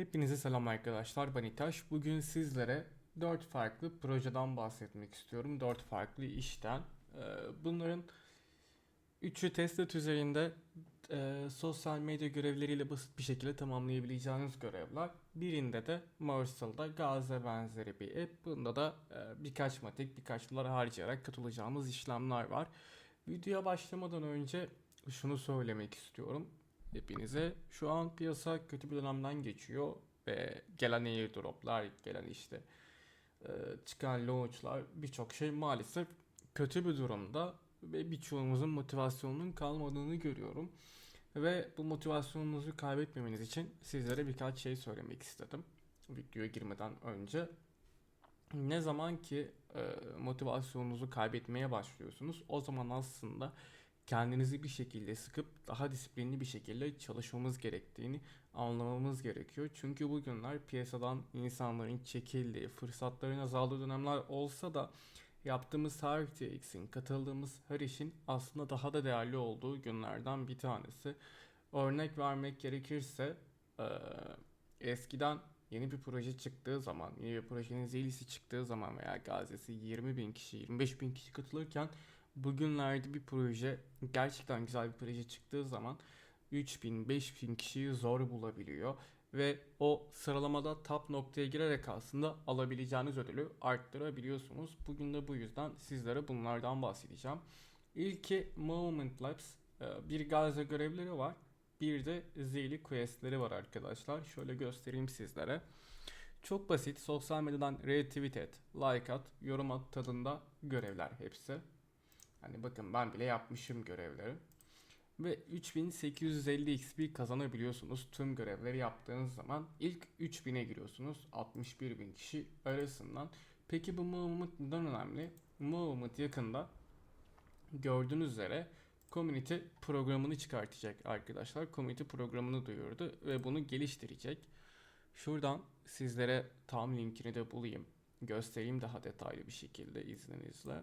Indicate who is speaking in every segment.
Speaker 1: Hepinize selam arkadaşlar. Ben İtaş. Bugün sizlere 4 farklı projeden bahsetmek istiyorum. 4 farklı işten. Ee, Bunların 3'ü testnet üzerinde e, sosyal medya görevleriyle basit bir şekilde tamamlayabileceğiniz görevler. Birinde de Marsal'da Gaze benzeri bir app. Bunda da e, birkaç matik, birkaç dolar harcayarak katılacağımız işlemler var. Videoya başlamadan önce şunu söylemek istiyorum hepinize. Şu an piyasa kötü bir dönemden geçiyor ve gelen airdroplar, gelen işte e, çıkan launchlar birçok şey maalesef kötü bir durumda ve birçoğumuzun motivasyonunun kalmadığını görüyorum. Ve bu motivasyonunuzu kaybetmemeniz için sizlere birkaç şey söylemek istedim videoya girmeden önce. Ne zaman ki e, motivasyonunuzu kaybetmeye başlıyorsunuz o zaman aslında kendinizi bir şekilde sıkıp daha disiplinli bir şekilde çalışmamız gerektiğini anlamamız gerekiyor. Çünkü bugünler piyasadan insanların çekildiği, fırsatların azaldığı dönemler olsa da yaptığımız her TX'in, katıldığımız her işin aslında daha da değerli olduğu günlerden bir tanesi. Örnek vermek gerekirse eee, eskiden yeni bir proje çıktığı zaman, yeni bir projenin zilisi çıktığı zaman veya gazesi 20 bin kişi, 25 bin kişi katılırken bugünlerde bir proje gerçekten güzel bir proje çıktığı zaman 3000 5000 kişiyi zor bulabiliyor ve o sıralamada top noktaya girerek aslında alabileceğiniz ödülü arttırabiliyorsunuz. Bugün de bu yüzden sizlere bunlardan bahsedeceğim. İlki Moment Labs. Ee, Bir Gazze görevleri var. Bir de Zili questleri var arkadaşlar. Şöyle göstereyim sizlere. Çok basit. Sosyal medyadan retweet et, like at, yorum at tadında görevler hepsi. Hani bakın ben bile yapmışım görevleri. Ve 3850 XP kazanabiliyorsunuz tüm görevleri yaptığınız zaman. ilk 3000'e giriyorsunuz 61 bin kişi arasından. Peki bu movement neden önemli? Movement yakında gördüğünüz üzere community programını çıkartacak arkadaşlar. Community programını duyurdu ve bunu geliştirecek. Şuradan sizlere tam linkini de bulayım. Göstereyim daha detaylı bir şekilde izninizle.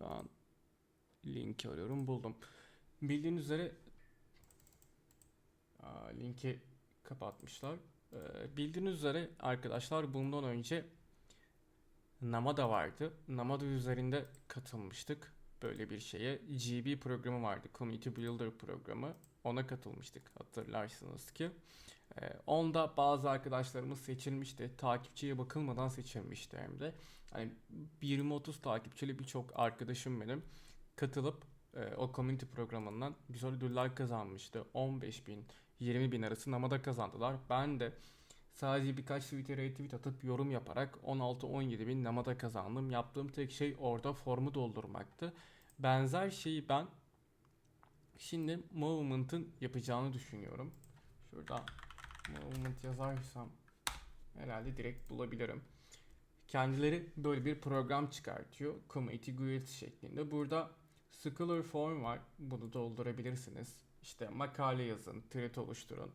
Speaker 1: Şu an linki arıyorum buldum. Bildiğiniz üzere linki kapatmışlar. Ee, bildiğiniz üzere arkadaşlar bundan önce Namada vardı. Namada üzerinde katılmıştık böyle bir şeye. GB programı vardı. Community Builder programı. Ona katılmıştık hatırlarsınız ki. Ee, onda bazı arkadaşlarımız seçilmişti. Takipçiye bakılmadan seçilmişti hem de. Hani 20-30 takipçili birçok arkadaşım benim katılıp e, o community programından güzel ödüller kazanmıştı. 15 bin, 20 bin arası namada kazandılar. Ben de sadece birkaç Twitter retweet atıp yorum yaparak 16-17 bin namada kazandım. Yaptığım tek şey orada formu doldurmaktı. Benzer şeyi ben şimdi Movement'ın yapacağını düşünüyorum. Şurada Movement yazarsam herhalde direkt bulabilirim. Kendileri böyle bir program çıkartıyor. Community Guild şeklinde. Burada Scholar Form var. Bunu doldurabilirsiniz. İşte makale yazın, thread oluşturun.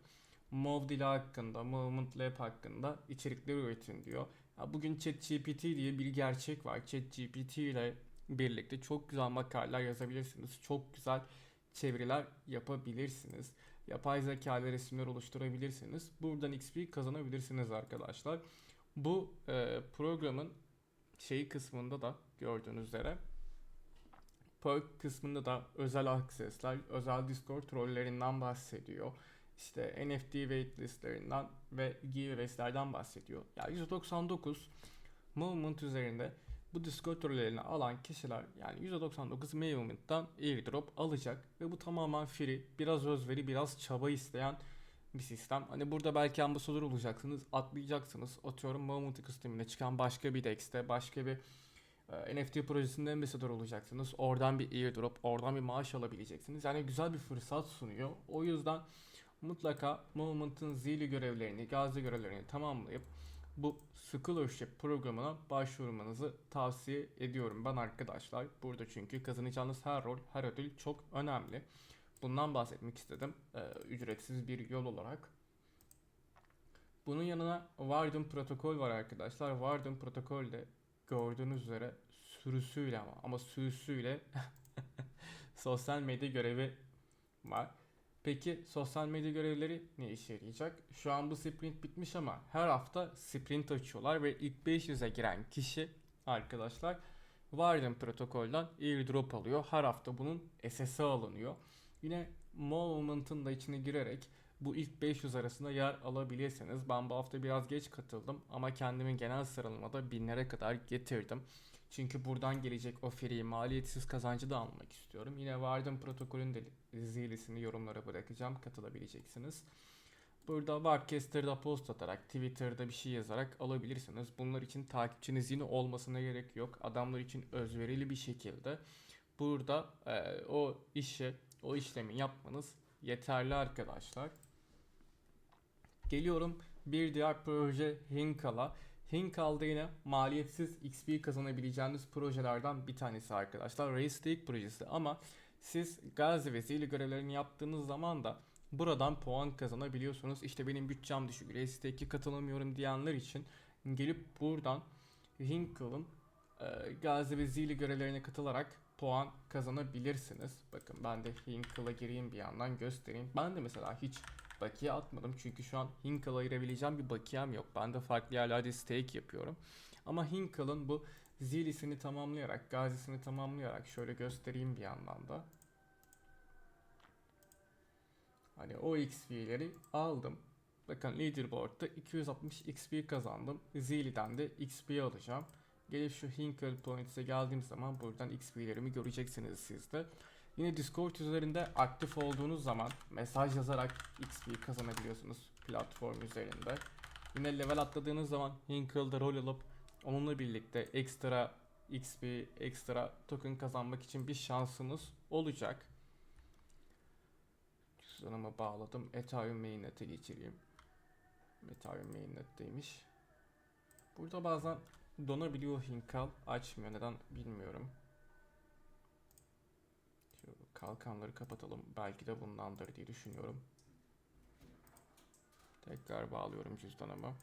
Speaker 1: Mov dili hakkında, Movement Lab hakkında içerikler üretin diyor. Ya bugün ChatGPT diye bir gerçek var. ChatGPT ile birlikte çok güzel makaleler yazabilirsiniz. Çok güzel çeviriler yapabilirsiniz. Yapay zeka ile resimler oluşturabilirsiniz. Buradan XP kazanabilirsiniz arkadaşlar. Bu e, programın şeyi kısmında da gördüğünüz üzere perk kısmında da özel aksesler, özel Discord trollerinden bahsediyor. İşte NFT waitlistlerinden ve giveaways'lerden bahsediyor. Ya yani 199 movement üzerinde bu Discord alan kişiler yani 199 movement'tan airdrop alacak ve bu tamamen free, biraz özveri, biraz çaba isteyen bir sistem. Hani burada belki ambasador olacaksınız, atlayacaksınız. Atıyorum Moment sisteminde çıkan başka bir dex'te, başka bir e, NFT projesinde ambasador olacaksınız. Oradan bir airdrop, oradan bir maaş alabileceksiniz. Yani güzel bir fırsat sunuyor. O yüzden mutlaka Movement'ın zili görevlerini, gazi görevlerini tamamlayıp bu scholarship programına başvurmanızı tavsiye ediyorum ben arkadaşlar. Burada çünkü kazanacağınız her rol, her ödül çok önemli. Bundan bahsetmek istedim. Ee, ücretsiz bir yol olarak. Bunun yanına Warden protokol var arkadaşlar. Warden protokol de gördüğünüz üzere sürüsüyle ama ama sürüsüyle sosyal medya görevi var. Peki sosyal medya görevleri ne işe yarayacak? Şu an bu sprint bitmiş ama her hafta sprint açıyorlar ve ilk 500'e giren kişi arkadaşlar Warden protokolden airdrop alıyor. Her hafta bunun SS'i alınıyor. Yine Movement'ın da içine girerek bu ilk 500 arasında yer alabilirsiniz. Ben bu hafta biraz geç katıldım ama kendimi genel sıralamada binlere kadar getirdim. Çünkü buradan gelecek o free maliyetsiz kazancı da almak istiyorum. Yine Warden protokolün de zilisini yorumlara bırakacağım. Katılabileceksiniz. Burada Webcaster'da post atarak, Twitter'da bir şey yazarak alabilirsiniz. Bunlar için takipçiniz yine olmasına gerek yok. Adamlar için özverili bir şekilde burada e, o işi, o işlemi yapmanız yeterli arkadaşlar. Geliyorum bir diğer proje Hinkal'a. Hinkal'da yine maliyetsiz XP kazanabileceğiniz projelerden bir tanesi arkadaşlar. Race projesi ama siz Gazi ve Zili görevlerini yaptığınız zaman da buradan puan kazanabiliyorsunuz. İşte benim bütçem düşük, Race katılamıyorum diyenler için gelip buradan Hinkal'ın e, Gazi ve Zili görevlerine katılarak puan kazanabilirsiniz. Bakın ben de Hinkal'a gireyim bir yandan göstereyim. Ben de mesela hiç bakiye atmadım çünkü şu an Hinkal'a ayırabileceğim bir bakiyem yok. Ben de farklı yerlerde stake yapıyorum. Ama Hinkal'ın bu Zilisini tamamlayarak, Gazi'sini tamamlayarak şöyle göstereyim bir yandan da. Hani o XP'leri aldım. Bakın leaderboard'da 260 XP kazandım. Zili'den de XP alacağım. Gelip şu Hinkle Points'e geldiğim zaman buradan XP'lerimi göreceksiniz siz de. Yine Discord üzerinde aktif olduğunuz zaman mesaj yazarak XP kazanabiliyorsunuz platform üzerinde. Yine level atladığınız zaman Hinkle'da rol alıp onunla birlikte ekstra XP, ekstra token kazanmak için bir şansınız olacak. Cüzdanımı bağladım. Ethereum mainnet'e geçireyim. Ethereum mainnet'teymiş. Burada bazen donabiliyor Hinkal. Açmıyor. Neden bilmiyorum. Kalkanları kapatalım. Belki de bundandır diye düşünüyorum. Tekrar bağlıyorum cüzdanımı.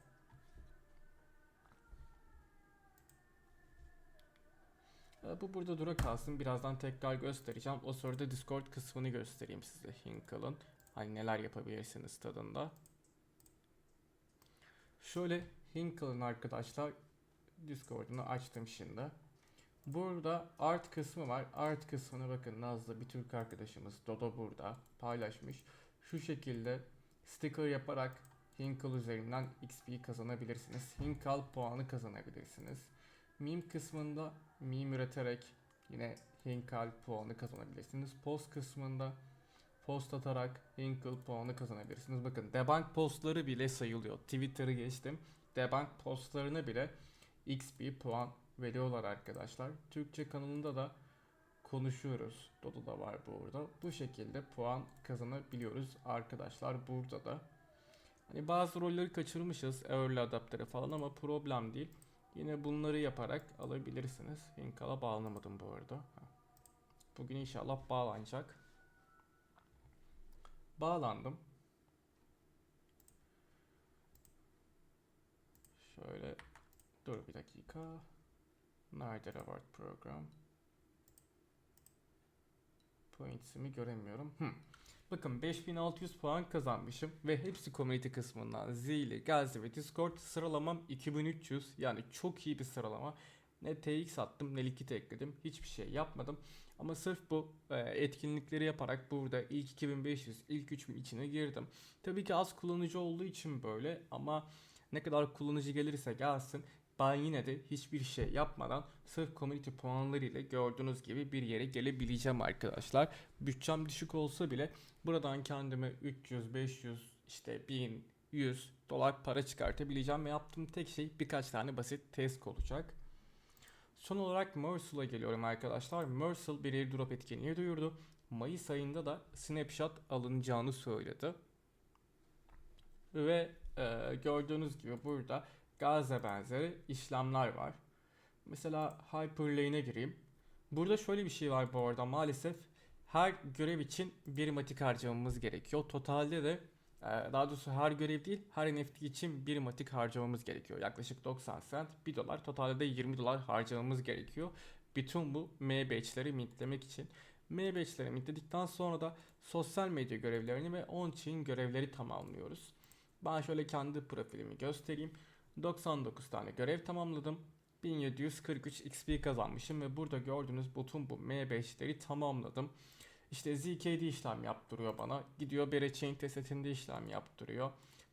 Speaker 1: Ee, Bu burada dura kalsın. Birazdan tekrar göstereceğim. O sırada Discord kısmını göstereyim size Hinkal'ın. Hani neler yapabilirsiniz tadında. Şöyle Hinkal'ın arkadaşlar Discord'unu açtım şimdi. Burada art kısmı var. Art kısmına bakın Nazlı bir Türk arkadaşımız Dodo burada paylaşmış. Şu şekilde sticker yaparak Hinkal üzerinden XP kazanabilirsiniz. Hinkal puanı kazanabilirsiniz. Meme kısmında meme üreterek yine Hinkal puanı kazanabilirsiniz. Post kısmında post atarak Hinkal puanı kazanabilirsiniz. Bakın debunk postları bile sayılıyor. Twitter'ı geçtim. Debunk postlarına bile XP puan veriyorlar arkadaşlar. Türkçe kanalında da konuşuyoruz. Dodo da var burada. Bu şekilde puan kazanabiliyoruz arkadaşlar burada da. Hani bazı rolleri kaçırmışız. Early adaptere falan ama problem değil. Yine bunları yaparak alabilirsiniz. Hinkal'a bağlanamadım bu arada. Bugün inşallah bağlanacak. Bağlandım. Şöyle dur bir dakika. Nerede reward program? Points'imi göremiyorum. Hmm. Bakın 5600 puan kazanmışım ve hepsi community kısmından Zili, Gazi ve Discord sıralamam 2300 yani çok iyi bir sıralama. Ne TX attım ne likit ekledim hiçbir şey yapmadım. Ama sırf bu e, etkinlikleri yaparak burada ilk 2500 ilk 3000 içine girdim. Tabii ki az kullanıcı olduğu için böyle ama ne kadar kullanıcı gelirse gelsin ben yine de hiçbir şey yapmadan sırf community puanları ile gördüğünüz gibi bir yere gelebileceğim arkadaşlar. Bütçem düşük olsa bile buradan kendime 300, 500, işte 1000, 100 dolar para çıkartabileceğim ve yaptığım tek şey birkaç tane basit test olacak. Son olarak Mercil'a geliyorum arkadaşlar. Mercil bir airdrop etkinliği duyurdu. Mayıs ayında da snapshot alınacağını söyledi. Ve e, gördüğünüz gibi burada Gaza benzeri işlemler var. Mesela Hyperlane'e gireyim. Burada şöyle bir şey var bu arada maalesef her görev için bir matik harcamamız gerekiyor. Totalde de e, daha doğrusu her görev değil her NFT için bir matik harcamamız gerekiyor. Yaklaşık 90 cent 1 dolar totalde de 20 dolar harcamamız gerekiyor. Bütün bu M batch'leri mintlemek için. M5'lerimi yükledikten sonra da sosyal medya görevlerini ve on-chain görevleri tamamlıyoruz. Ben şöyle kendi profilimi göstereyim. 99 tane görev tamamladım. 1743 XP kazanmışım ve burada gördüğünüz bütün bu M5'leri tamamladım. İşte ZK'de işlem yaptırıyor bana. Gidiyor Berachain testnetinde işlem yaptırıyor.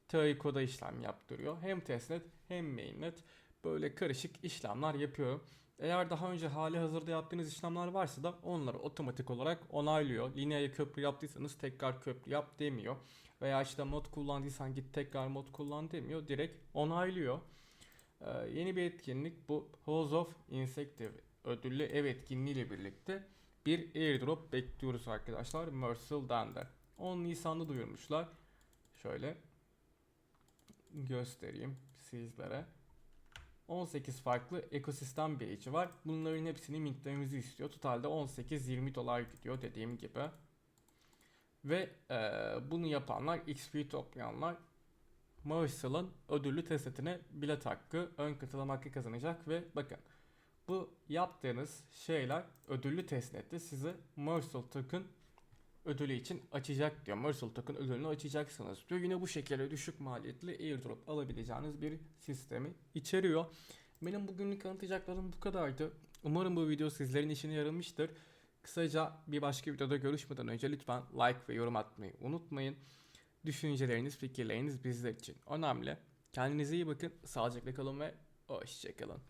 Speaker 1: Taiko'da işlem yaptırıyor. Hem testnet hem mainnet böyle karışık işlemler yapıyor. Eğer daha önce hali hazırda yaptığınız işlemler varsa da onları otomatik olarak onaylıyor. Lineer köprü yaptıysanız tekrar köprü yap demiyor. Veya işte mod kullandıysan git tekrar mod kullan demiyor. Direkt onaylıyor. Ee, yeni bir etkinlik bu House of Insective ödüllü ev etkinliği ile birlikte bir airdrop bekliyoruz arkadaşlar Mercil'den de. 10 Nisan'da duyurmuşlar. Şöyle göstereyim sizlere. 18 farklı ekosistem page'i var. Bunların hepsini mintlememizi istiyor. Totalde 18-20 dolar gidiyor dediğim gibi. Ve eee, bunu yapanlar, XP toplayanlar Marshall'ın ödüllü testine bilet hakkı, ön katılım hakkı kazanacak ve bakın bu yaptığınız şeyler ödüllü testnette sizi Marshall token ödülü için açacak diyor. Marshall token ödülünü açacaksınız diyor. Yine bu şekilde düşük maliyetli airdrop alabileceğiniz bir sistemi içeriyor. Benim bugünlük anlatacaklarım bu kadardı. Umarım bu video sizlerin işine yaramıştır. Kısaca bir başka videoda görüşmeden önce lütfen like ve yorum atmayı unutmayın. Düşünceleriniz, fikirleriniz bizler için önemli. Kendinize iyi bakın, sağlıcakla kalın ve hoşçakalın.